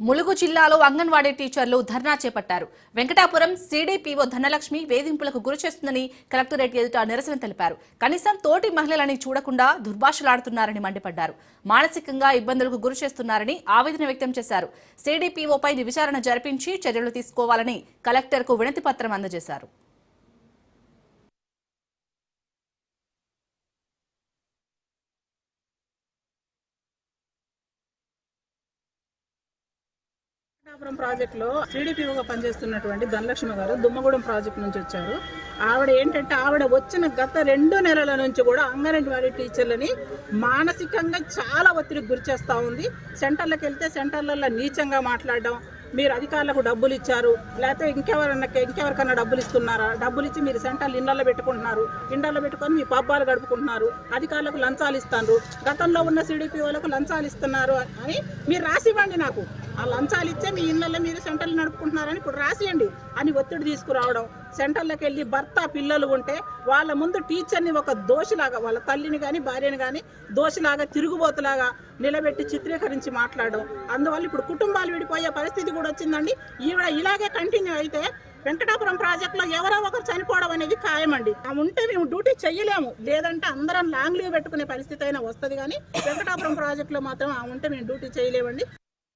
ములుగు జిల్లాలో అంగన్వాడీ టీచర్లు ధర్నా చేపట్టారు. వెంకటాపురం సీడీపీఓ ధనలక్ష్మి వేధింపులకు గురి చేస్తుందని కలెక్టరేట్ ఎదుట నిరసన తెలిపారు. కనీసం తోటి మహిళలని చూడకుండా దుర్భాషలాడుతున్నారని మండిపడ్డారు. మానసికంగా ఇబ్బందులకు గురి చేస్తున్నారని ఆవేదన వ్యక్తం చేశారు. సీడీపీఓపై విచారణ జరిపించి చర్యలు తీసుకోవాలని కలెక్టర్కు వినతి పత్రం అందజేశారు. కృష్ణాపురం ప్రాజెక్టులో సిడిపిఓగా పనిచేస్తున్నటువంటి ధనలక్ష్మి గారు దుమ్మగూడెం ప్రాజెక్ట్ నుంచి వచ్చారు. ఆవిడ ఏంటంటే ఆవిడ వచ్చిన గత రెండు నెలల నుంచి కూడా అంగన్వాడీ టీచర్లని మానసికంగా చాలా ఒత్తిడికి గురి చేస్తూ ఉంది. సెంటర్లకు వెళ్తే సెంటర్లలో నీచంగా మాట్లాడడం మీరు అధికారులకు డబ్బులు ఇచ్చారు లేకపోతే ఇంకెవరన్నా ఇంకెవరికన్నా డబ్బులు ఇస్తున్నారా? డబ్బులు ఇచ్చి మీరు సెంటర్లు ఇళ్ళలో పెట్టుకుంటున్నారు ఇండల్లో పెట్టుకొని మీ పబ్బాలు గడుపుకుంటున్నారు అధికారులకు లంచాలు ఇస్తున్నారు గతంలో ఉన్న సిడిపి వాళ్ళకు లంచాలు ఇస్తున్నారు అని మీరు రాసివ్వండి నాకు. ఆ లంచాలు ఇచ్చే మీ ఇళ్ళల్లో మీరు సెంటర్లు నడుపుకుంటున్నారని ఇప్పుడు రాసేయండి. అని ఒత్తిడి తీసుకురావడం సెంటర్లకు వెళ్ళి భర్త పిల్లలు ఉంటే వాళ్ళ ముందు టీచర్ని ఒక దోషిలాగా వాళ్ళ తల్లిని కానీ భార్యని కానీ దోషిలాగా తిరుగుబోతులాగా నిలబెట్టి చిత్రీకరించి మాట్లాడడం. అందువల్ల ఇప్పుడు కుటుంబాలు విడిపోయే పరిస్థితి కూడా వచ్చిందండి. ఈవిడ ఇలాగే కంటిన్యూ అయితే వెంకటాపురం ప్రాజెక్టులో ఎవరో ఒకరు చనిపోవడం అనేది ఖాయమండి. ఆ ఉంటే మేము డ్యూటీ చేయలేము లేదంటే అందరం లాంగ్ లీవ్ పెట్టుకునే పరిస్థితి అయినా వస్తుంది కానీ వెంకటాపురం ప్రాజెక్టులో మాత్రం ఆ ఉంటే మేము డ్యూటీ చేయలేమండి